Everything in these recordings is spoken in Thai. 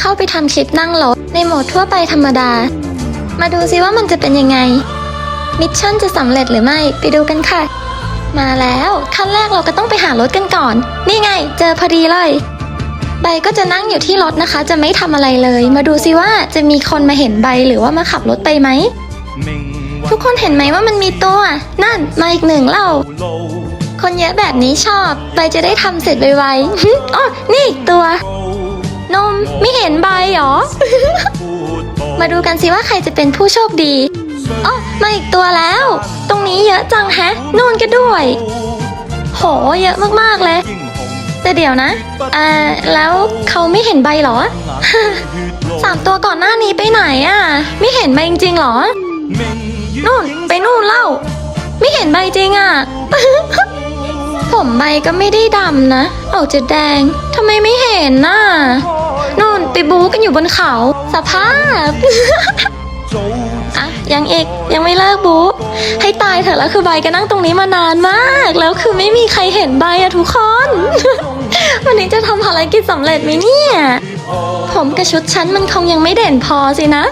เข้าไปทำคลิปนั่งรถในโหมดทั่วไปธรรมดา มาดูซิว่ามันจะเป็นยังไง มิชชั่นจะสำเร็จหรือไม่ไปดูกันค่ะ มาแล้วขั้นแรกเราก็ต้องไปหารถกันก่อน นี่ไง เจอพอดีเลยใบก็จะนั่งอยู่ที่รถนะคะ จะไม่ทำอะไรเลย มาดูซิว่าจะมีคนมาเห็นใบหรือว่ามาขับรถไปไหม ทุกคนเห็นไหมว่ามันมีตัว นั่นมาอีกหนึ่งเล่าคนเยอะแบบนี้ชอบ ใบจะได้ทำเสร็จไวๆอ๋อนี่อีกตัว ไม่เห็นใบเหรอ มาดูกันสิว่าใครจะเป็นผู้โชคดีอ๋อมาอีกตัวแล้ว ตรงนี้เยอะจังแฮะนู่นก็ด้วย โห เยอะมากๆเลย แต่เดี๋ยวนะอ่าแล้วเขาไม่เห็นใบเหรอ สามตัวก่อนหน้านี้ไปไหนอะ ไม่เห็นใบจริงๆหรอ นู่นไปนู่นเล่า ไม่เห็นใบจริงอะผมใบก็ไม่ได้ดำนะ ออกจะแดง ทำไมไม่เห็นน่ะ นู่นไปบู๊กันอยู่บนเขา สภาพอะยังเอกยังไม่เลิกบู๊ให้ตายเถอะแล้วคือใบก็นั่งตรงนี้มานานมาก แล้วคือไม่มีใครเห็นใบอะทุกคน วันนี้จะทำภารกิจสำเร็จไหมเนี่ย ผมกับชุดฉันมันคงยังไม่เด่นพอสินะ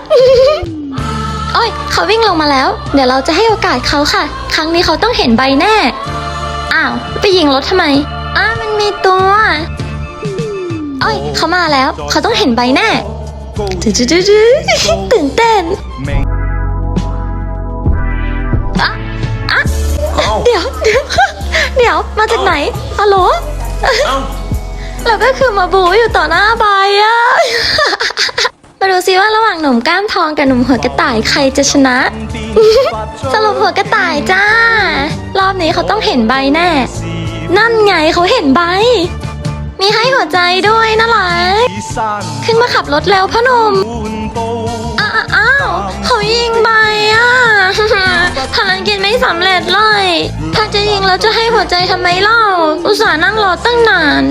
โอ้ยเขาวิ่งลงมาแล้ว เดี๋ยวเราจะให้โอกาสเขาค่ะ ครั้งนี้เขาต้องเห็นใบแน่ อ้าว ไปยิงรถทำไม อ้ามันมีตัว แล้ว เขาต้องเห็นใบแน่จืดๆตื่นเต้นอะอะเดี๋ยวเดี๋ยวเดี๋ยวมาจากไหนฮัลโหลแล้วก็คือมาบูอยู่ต่อหน้าใบอะมาดูซิว่าระหว่างหนุ่มกล้ามทองกับหนุ่มหัวกระต่ายใครจะชนะ สรุปหัวกระต่ายจ้า รอบนี้เขาต้องเห็นใบแน่ นั่นไงเขาเห็นใบ มีให้หัวใจด้วยน่ารักขึ้นมาขับรถแล้วพ่อหนุ่มอ้าวอ้าวเขายิงใบอะภารกิจไม่สำเร็จเลย ถ้าจะยิงแล้วจะให้หัวใจทำไมเล่า อุตส่าห์นั่งรอตั้งนาน